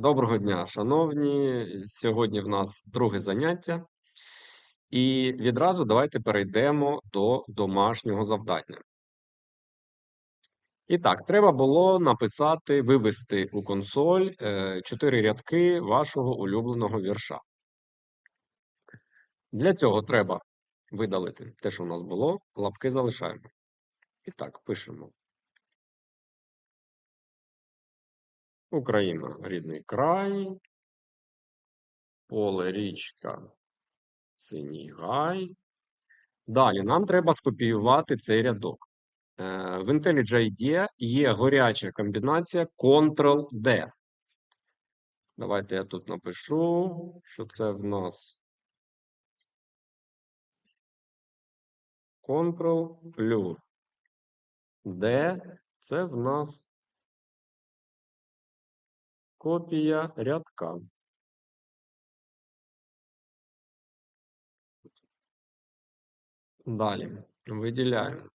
Доброго дня, шановні. Сьогодні в нас друге заняття. І відразу давайте перейдемо до домашнього завдання. І так, треба було написати, вивести у консоль е, чотири рядки вашого улюбленого вірша. Для цього треба видалити те, що у нас було, лапки залишаємо. І так, пишемо. Україна рідний край, поле, річка, синій гай. Далі нам треба скопіювати цей рядок. Е, В IntelliJ є горяча комбінація Ctrl-D. Давайте я тут напишу, що це в нас Ctrl плюс D. Це в нас копія рядка. Далі виділяємо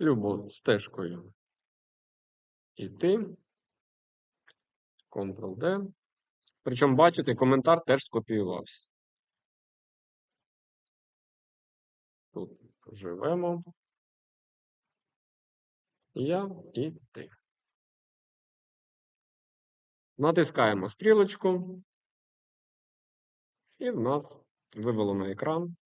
любу стежкою іти. Ctrl-D. Причому, бачите, коментар теж скопіювався. Тут живемо. Я і ти. Натискаємо стрілочку. І в нас вивело на екран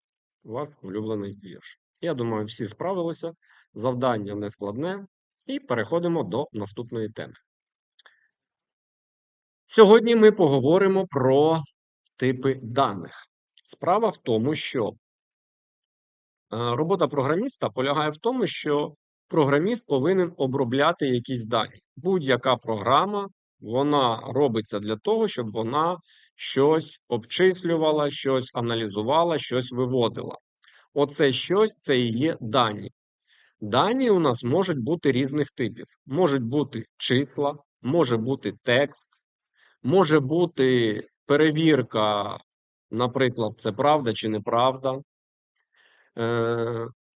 ваш улюблений вірш. Я думаю, всі справилися. Завдання не складне. І переходимо до наступної теми. Сьогодні ми поговоримо про типи даних. Справа в тому, що е, робота програміста полягає в тому, що програміст повинен обробляти якісь дані. Будь-яка програма вона робиться для того, щоб вона щось обчислювала, щось аналізувала, щось виводила. Оце щось це і є дані. Дані у нас можуть бути різних типів. Можуть бути числа, може бути текст, може бути перевірка, наприклад, це правда чи неправда.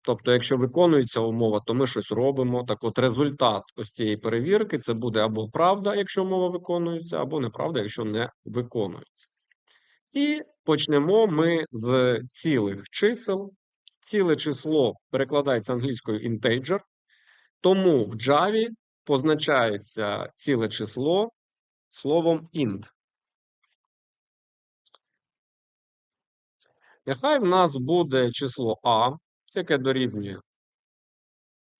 Тобто, якщо виконується умова, то ми щось робимо. Так от результат ось цієї перевірки це буде або правда, якщо умова виконується, або неправда, якщо не виконується. І почнемо ми з цілих чисел. Ціле число перекладається англійською integer, тому в Java позначається ціле число словом int. Нехай в нас буде число А, яке дорівнює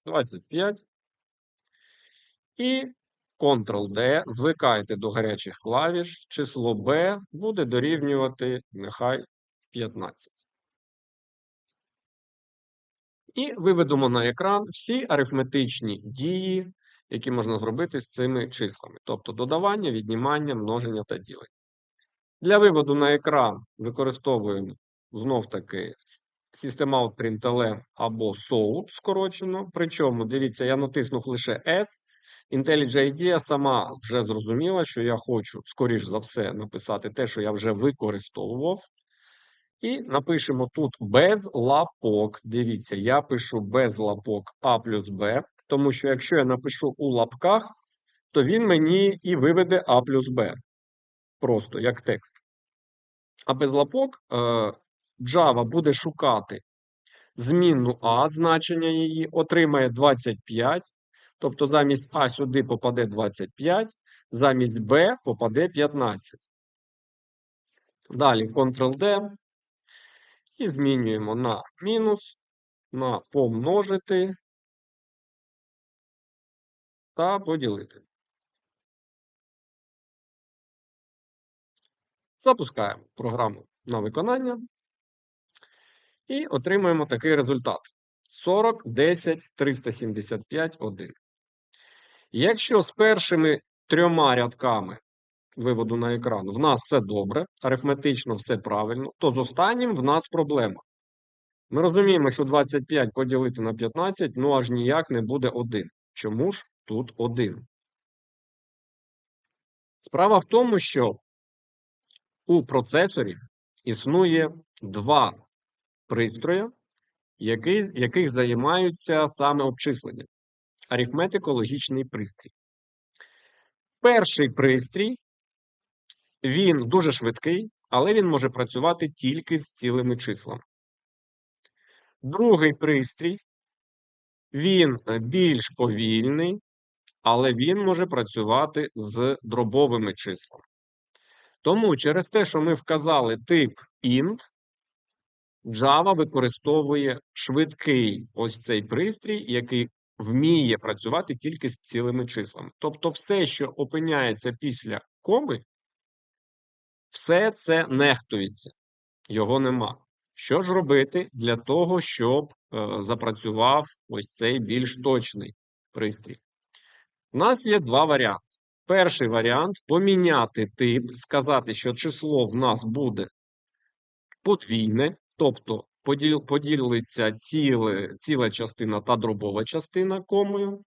25. І Ctrl-D, звикайте до гарячих клавіш, число B буде дорівнювати нехай 15. І виведемо на екран всі арифметичні дії, які можна зробити з цими числами, тобто додавання, віднімання, множення та ділення. Для виводу на екран використовуємо знов-таки SystemOut або SOUT скорочено. Причому, дивіться, я натиснув лише S. IntelliJ IDEA сама вже зрозуміла, що я хочу, скоріш за все, написати те, що я вже використовував. І напишемо тут без лапок. Дивіться, я пишу без лапок А плюс Б, тому що якщо я напишу у лапках, то він мені і виведе А плюс Б. Просто як текст. А без лапок е, Java буде шукати змінну А, значення її, отримає 25. Тобто замість А сюди попаде 25, замість Б попаде 15. Далі Ctrl-D. І змінюємо на мінус, на помножити та поділити. Запускаємо програму на виконання і отримуємо такий результат: 40, 10, 375, 1. Якщо з першими трьома рядками виводу на екран в нас все добре, арифметично все правильно, то з останнім в нас проблема. Ми розуміємо, що 25 поділити на 15, ну аж ніяк не буде 1. Чому ж тут 1? Справа в тому, що у процесорі існує два пристрої, які, яких займаються саме обчисленням. Арифметико-логічний пристрій. Перший пристрій, він дуже швидкий, але він може працювати тільки з цілими числами. Другий пристрій, він е, більш повільний, але він може працювати з дробовими числами. Тому через те, що ми вказали тип int, Java використовує швидкий ось цей пристрій, який вміє працювати тільки з цілими числами. Тобто, все, що опиняється після коми, все це нехтується, його нема. Що ж робити для того, щоб е, запрацював ось цей більш точний пристрій? У нас є два варіанти. Перший варіант поміняти тип, сказати, що число в нас буде подвійне, тобто поділ, поділиться ціле, ціла частина та дробова частина комою.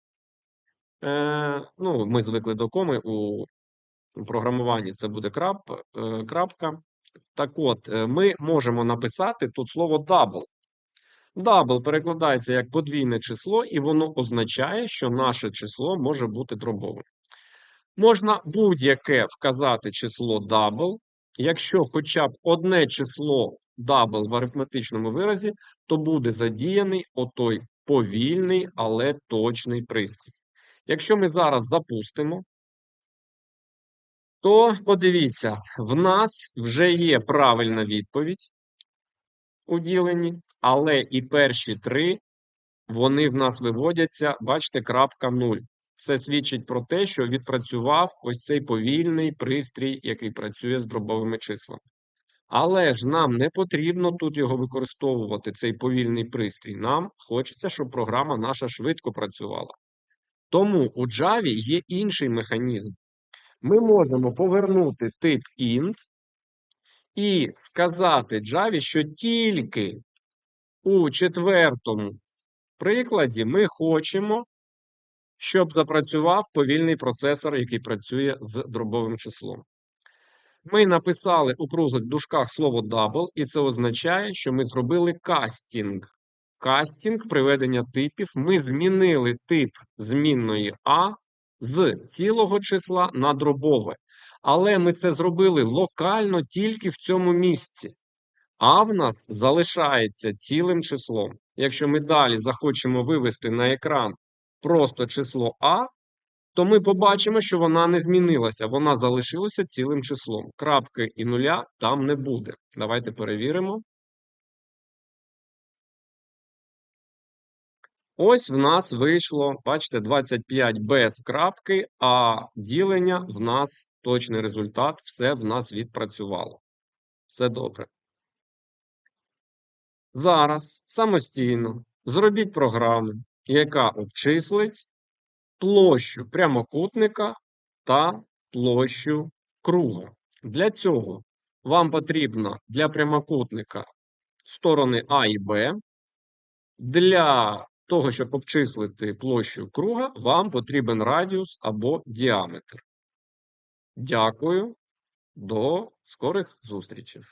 Е, ну, Ми звикли до коми у програмуванні це буде крап, е, крапка. Так от, е, ми можемо написати тут слово double. Double перекладається як подвійне число, і воно означає, що наше число може бути дробовим. Можна будь-яке вказати число double, якщо хоча б одне число double в арифметичному виразі, то буде задіяний отой повільний, але точний пристрій. Якщо ми зараз запустимо, то подивіться, в нас вже є правильна відповідь у діленні, але і перші три, вони в нас виводяться, бачите, крапка 0. Це свідчить про те, що відпрацював ось цей повільний пристрій, який працює з дробовими числами. Але ж нам не потрібно тут його використовувати, цей повільний пристрій. Нам хочеться, щоб програма наша швидко працювала. Тому у Java є інший механізм. Ми можемо повернути тип int і сказати Java, що тільки у четвертому прикладі ми хочемо, щоб запрацював повільний процесор, який працює з дробовим числом. Ми написали у круглих дужках слово double, і це означає, що ми зробили кастінг. Кастінг приведення типів. Ми змінили тип змінної А з цілого числа на дробове. Але ми це зробили локально тільки в цьому місці. А в нас залишається цілим числом. Якщо ми далі захочемо вивести на екран просто число А, то ми побачимо, що вона не змінилася. Вона залишилася цілим числом. Крапки і нуля там не буде. Давайте перевіримо. Ось в нас вийшло, бачите, 25 без крапки, а ділення в нас точний результат, все в нас відпрацювало. Все добре. Зараз самостійно зробіть програму, яка обчислить площу прямокутника та площу круга. Для цього вам потрібно для прямокутника сторони А і Б. Для того, щоб обчислити площу круга, вам потрібен радіус або діаметр. Дякую. До скорих зустрічей.